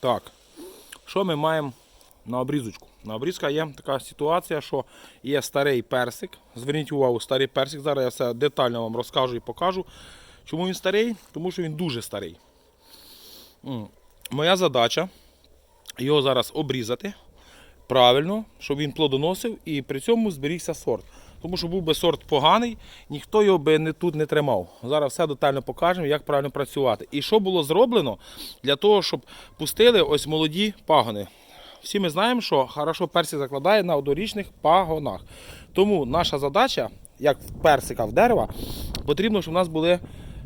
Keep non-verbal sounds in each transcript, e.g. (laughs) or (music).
Так. Що ми маємо на обрізочку? На обрізка є така ситуація, що є старий персик. Зверніть увагу, старий персик. Зараз я все детально вам розкажу і покажу. Чому він старий? Тому що він дуже старий. Моя задача його зараз обрізати правильно, щоб він плодоносив і при цьому зберігся сорт. Тому що був би сорт поганий, ніхто його би не, тут не тримав. Зараз все детально покажемо, як правильно працювати. І що було зроблено для того, щоб пустили ось молоді пагони. Всі ми знаємо, що хорошо персик закладає на однорічних пагонах. Тому наша задача, як в персика в дерева, потрібно, щоб у нас були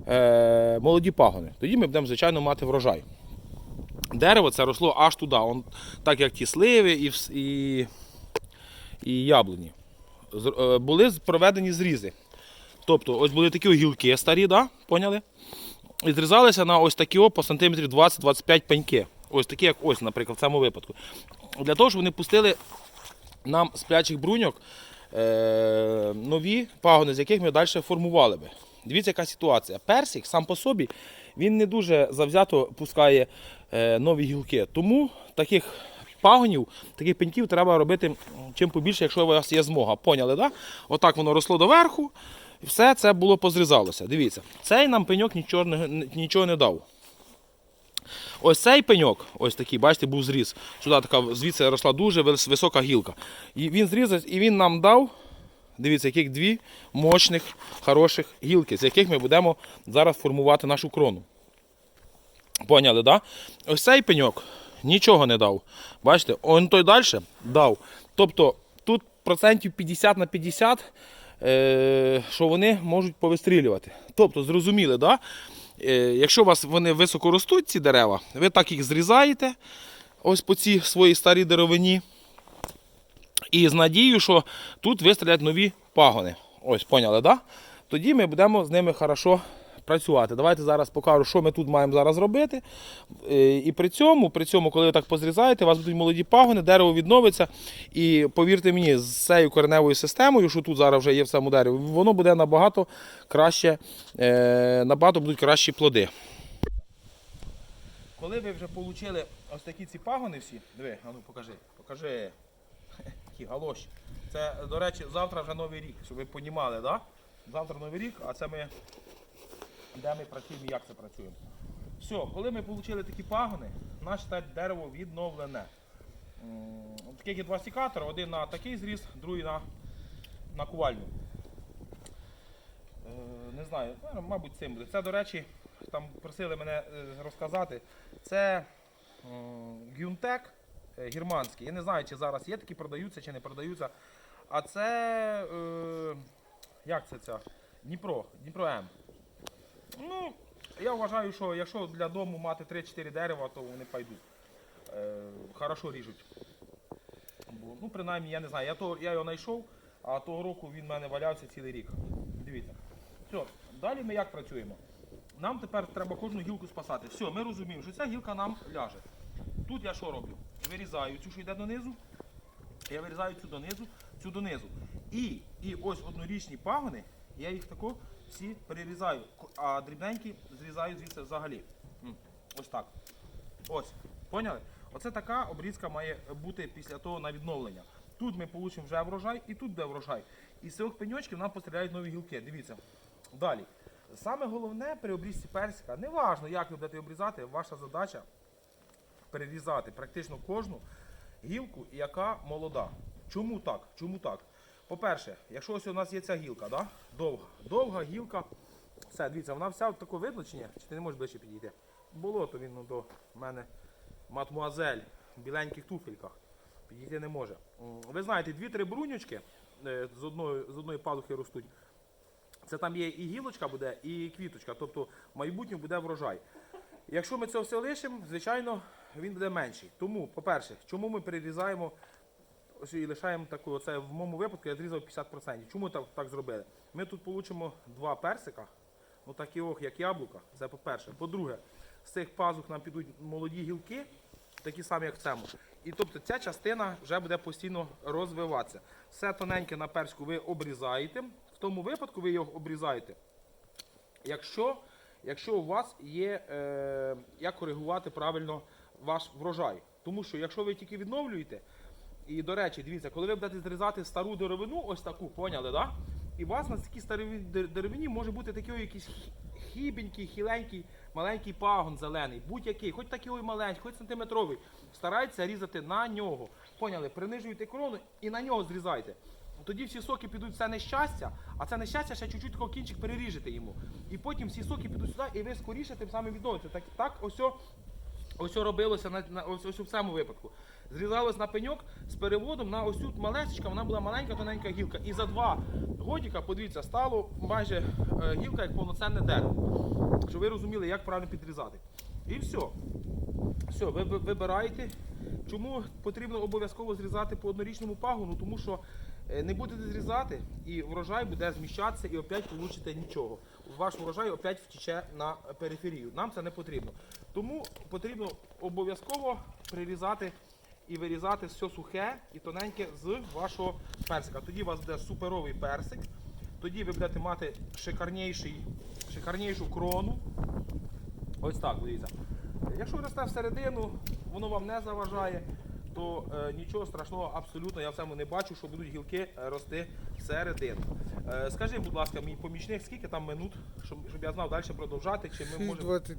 е, молоді пагони. Тоді ми будемо, звичайно, мати врожай. Дерево це росло аж туди, он, так як ті сливи і, і, і яблуні. Е, Були проведені зрізи. Тобто, ось були такі гілки старі, да? поняли? І зрізалися на ось такі по сантиметрів 20-25 пеньки. Ось такі, як ось, наприклад, в цьому випадку. Для того, щоб вони пустили нам з плячих бруньок е, нові пагони, з яких ми далі формували би. Дивіться, яка ситуація. Персик сам по собі він не дуже завзято пускає е, нові гілки. Тому таких пагонів, таких пеньків треба робити чим побільше, якщо у вас є змога. Поняли, так? Да? Отак воно росло доверху, і все це було позрізалося. Дивіться, цей нам пеньок нічого не, нічого не дав. Ось цей пеньок, ось такий, бачите, був зріз. Сюди така звідси росла дуже висока гілка. І він зрізав, і він нам дав, дивіться, яких дві мощних, хороших гілки, з яких ми будемо зараз формувати нашу крону. Поняли, так? Да? Ось цей пеньок нічого не дав. Бачите, он той далі дав. Тобто тут процентів 50 на 50, е, що вони можуть повистрілювати. Тобто, зрозуміли, да? е, якщо у вас вони високо ростуть, ці дерева, ви так їх зрізаєте ось по цій своїй старій деревині. І з надією, що тут вистрілять нові пагони. Ось, поняли, да? Тоді ми будемо з ними хорошо працювати. Давайте зараз покажу, що ми тут маємо зараз робити. Е, І при цьому, при цьому, коли ви так позрізаєте, у вас будуть молоді пагони, дерево відновиться. І повірте мені, з цією кореневою системою, що тут зараз вже є в цьому дереві, воно буде набагато краще, е, набагато будуть кращі плоди. Коли ви вже отримали ось такі ці пагони всі, диви, а ну покажи, покажи. (laughs) Такі. Це, до речі, завтра вже новий рік, щоб ви розуміли, да? Завтра новий рік, а це ми де ми працюємо і як це працюємо. Все, коли ми отримали такі пагони, наше дерево відновлене. Таких є два сікатора, один на такий зріз, другий на, на кувальню. Е, Не знаю, ну, мабуть, цим буде. Це, до речі, там просили мене е, розказати. Це Гюнтек е, германський. Я не знаю, чи зараз є такі продаються, чи не продаються. А це. Як це ця? Дніпро, Дніпро М. Ну, я вважаю, що якщо для дому мати 3-4 дерева, то вони пойдуть. Е, хорошо ріжуть. Бо, ну, принаймні, я не знаю. Я, то, я його знайшов, а того року він в мене валявся цілий рік. Дивіться. Все, далі ми як працюємо? Нам тепер треба кожну гілку спасати. Все, ми розуміємо, що ця гілка нам ляже. Тут я що роблю? Вирізаю цю, що йде донизу. Я вирізаю цю донизу, цю донизу. І, і ось однорічні пагони, я їх тако всі перерізаю, а дрібненькі зрізаю звідси взагалі. Ось так. Ось. Поняли? Оце така обрізка має бути після того на відновлення. Тут ми получимо вже врожай і тут буде врожай. І з цих пеньочків нам постріляють нові гілки. Дивіться. Далі. Саме головне при обрізці персика, неважно, як ви будете обрізати, ваша задача перерізати практично кожну гілку, яка молода. Чому так? Чому так? По-перше, якщо ось у нас є ця гілка, да? довга, довга гілка, все, дивіться, вона вся в таке видно чи ти не можеш ближче підійти? Болото він ну, до мене матмуазель в біленьких туфельках. Підійти не може. Ви знаєте, дві-три брунючки е, з одної, з одної палухи ростуть. Це там є і гілочка буде, і квіточка, тобто в майбутньому буде врожай. Якщо ми це все лишимо, звичайно, він буде менший. Тому, по-перше, чому ми перерізаємо ось і лишаємо таку, оце в моєму випадку я зрізав 50%. Чому так, так зробили? Ми тут получимо два персика, ну такі ох, як яблука. Це по-перше. По-друге, з цих пазух нам підуть молоді гілки, такі самі, як в цьому. І тобто ця частина вже буде постійно розвиватися. Все тоненьке на персику ви обрізаєте. В тому випадку ви його обрізаєте. Якщо, якщо у вас є, е, як коригувати правильно ваш врожай. Тому що якщо ви тільки відновлюєте, і до речі, дивіться, коли ви будете зрізати стару деревину, ось таку, поняли, да? І у вас на такій старій деревині може бути такий якийсь хібенький, хіленький, маленький пагон зелений, будь-який, хоч такий маленький, хоч сантиметровий. Старайтеся різати на нього. Поняли? Принижуйте крону і на нього зрізайте. Тоді всі соки підуть в це нещастя, а це нещастя ще чуть-чуть кінчик переріжете йому. І потім всі соки підуть сюди, і ви скоріше тим самим відновите. Так, так ось Ось робилося на, на ось, ось у цьому випадку. Зрізалось на пеньок з переводом на ось тут малесечка, вона була маленька тоненька гілка. І за два годіка, подивіться, стало майже е, гілка як повноцінне дерево. Щоб ви розуміли, як правильно підрізати. І все. Все, ви ви- вибираєте. Чому потрібно обов'язково зрізати по однорічному пагону? Тому що не будете зрізати, і врожай буде зміщатися, і опять получите нічого. Ваш врожай опять втіче на периферію. Нам це не потрібно. Тому потрібно обов'язково прирізати і вирізати все сухе і тоненьке з вашого персика. Тоді у вас буде суперовий персик. Тоді ви будете мати шикарніший, шикарнішу крону. Ось так, дивіться. Якщо росте всередину, воно вам не заважає, то е, нічого страшного абсолютно я в цьому не бачу, що будуть гілки е, рости всередину. Е, скажи, будь ласка, мій помічник, скільки там минут, щоб, щоб я знав далі продовжати, чи ми можемо 6.20,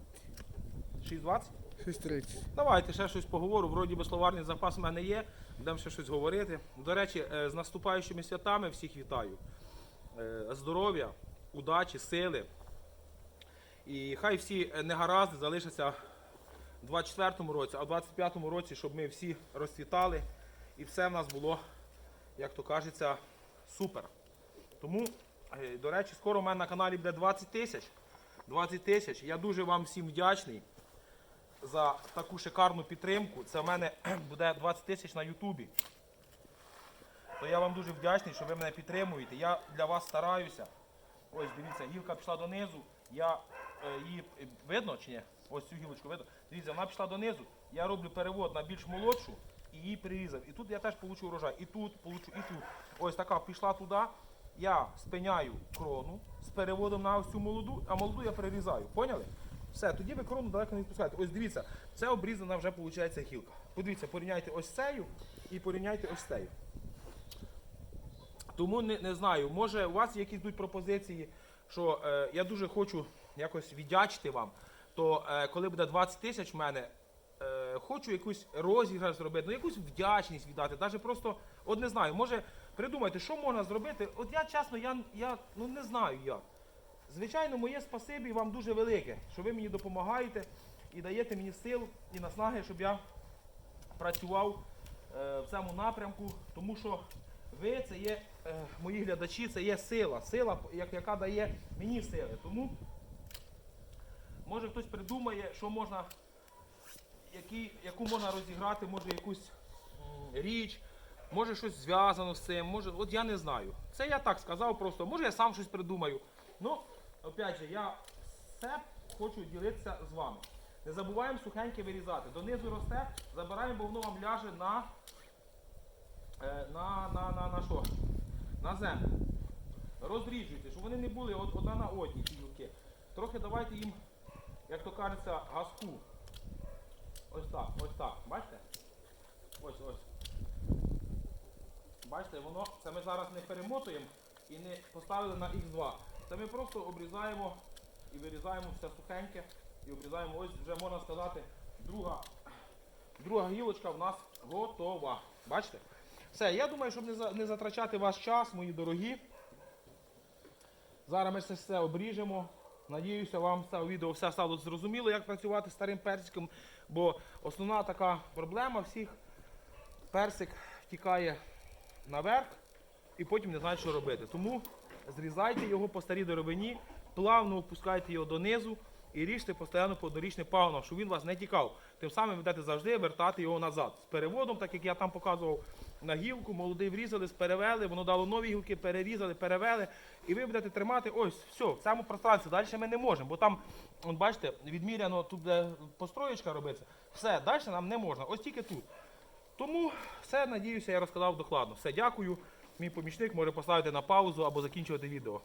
6.20? 6.30. Давайте ще щось поговорю. Вроді би словарний запас в мене є. Будемо ще щось говорити. До речі, е, з наступаючими святами всіх вітаю. Е, Здоров'я, удачі, сили. І хай всі е, негаразди залишаться в 24-му році, а в 25-му році, щоб ми всі розцвітали і все в нас було, як то кажеться, супер. Тому, е, до речі, скоро у мене на каналі буде 20 тисяч. 20 тисяч. Я дуже вам всім вдячний за таку шикарну підтримку. Це в мене буде 20 тисяч на Ютубі. То я вам дуже вдячний, що ви мене підтримуєте. Я для вас стараюся. Ось дивіться, гілка пішла донизу. Я е, її е, видно чи ні? Ось цю гілочку видно. Дивіться, вона пішла донизу. Я роблю перевод на більш молодшу і її прирізав. І тут я теж получу урожай. І тут получу, і тут. Ось така пішла туди. Я спиняю крону з переводом на ось цю молоду, а молоду я перерізаю. Поняли? Все, тоді ви крону далеко не відпускаєте. Ось дивіться, це обрізана вже виходить гілка. Подивіться, порівняйте ось цею і порівняйте ось цею. Тому не, не знаю, може у вас якісь будуть пропозиції, що е, я дуже хочу якось віддячити вам. То е, коли буде 20 тисяч в мене, е, хочу якусь розіграш зробити, ну якусь вдячність віддати. Навіть просто, от не знаю, може придумайте, що можна зробити. От я чесно, я, я ну, не знаю як. Звичайно, моє спасибі вам дуже велике, що ви мені допомагаєте і даєте мені сил і наснаги, щоб я працював е, в цьому напрямку, тому що ви це є е, мої глядачі, це є сила, сила, яка дає мені сили. Тому може хтось придумає, що можна, які, яку можна розіграти, може якусь річ, може щось зв'язано з цим, може, от я не знаю. Це я так сказав просто, може я сам щось придумаю. Ну, опять же, я все хочу ділитися з вами. Не забуваємо сухеньке вирізати. Донизу росте, забираємо, бо воно вам ляже на, е, на, на, на, на що? На землю. Розріджуйте, щоб вони не були одна на одній ці гілки. Трохи давайте їм, як то кажеться, газку. Ось так, ось так. Бачите? Ось ось. Бачите, воно, це ми зараз не перемотуємо і не поставили на Х2. Це ми просто обрізаємо і вирізаємо все сухеньке і обрізаємо. Ось вже можна сказати, друга, друга гілочка в нас готова. Бачите? Все, я думаю, щоб не, не затрачати ваш час, мої дорогі. Зараз ми це все обріжемо. Надіюся, вам цього відео все стало зрозуміло, як працювати старим персиком. Бо основна така проблема всіх персик втікає наверх і потім не знають, що робити. Тому зрізайте його по старій деревині, плавно опускайте його донизу і ріжте постійно по однорічний пагоном, щоб він вас не тікав. Тим самим ви будете завжди вертати його назад. З переводом, так як я там показував на гілку, молодий врізали, перевели, воно дало нові гілки, перерізали, перевели. І ви будете тримати ось все, в цьому пространстві. Далі ми не можемо, бо там, от бачите, відміряно тут буде построєчка робиться. Все, далі нам не можна. Ось тільки тут. Тому все, надіюся, я розказав докладно. Все, дякую. Мій помічник може поставити на паузу або закінчувати відео.